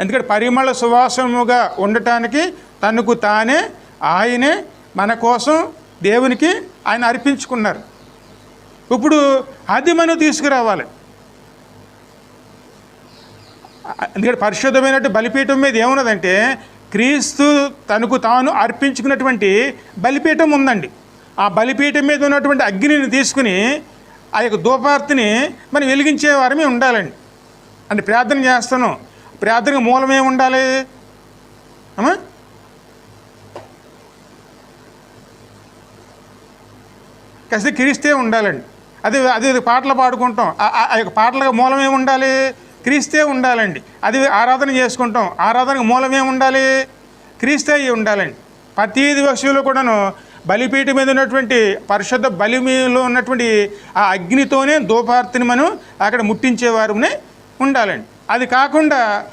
ఎందుకంటే పరిమళ సువాసముగా ఉండటానికి తనకు తానే ఆయనే మన కోసం దేవునికి ఆయన అర్పించుకున్నారు. ఇప్పుడు అది మనం తీసుకురావాలి. ఎందుకంటే పరిశుద్ధమైనట్టు బలిపీఠం మీద ఏమున్నదంటే క్రీస్తు తనకు తాను అర్పించుకున్నటువంటి బలిపీఠం ఉందండి. ఆ బలిపీఠం మీద ఉన్నటువంటి అగ్నిని తీసుకుని ఆ యొక్క ధూపార్తిని మనం వెలిగించే వారమే ఉండాలండి. అంటే ప్రార్థన చేస్తున్నాం ప్రార్థనకు మూలం ఏమి ఉండాలి? అమ్మా? క్రీస్తే ఉండాలండి. అదే అదే పాటలు పాడుకుంటాం. ఆ- యొక్క పాటలకు మూలం ఏమి ఉండాలి? క్రీస్తే ఉండాలండి. అది ఆరాధన చేసుకుంటాం. ఆరాధనకు మూలం ఏమి ఉండాలి? క్రీస్తే అయి ఉండాలండి. ప్రతీది విషయంలో కూడాను బలిపీఠ మీద ఉన్నటువంటి పరిశుద్ధ బలి మీలో ఉన్నటువంటి ఆ అగ్నితోనే దూపార్తిని మనం అక్కడ ముట్టించేవారునే ఉండాలండి. అది కాకుండా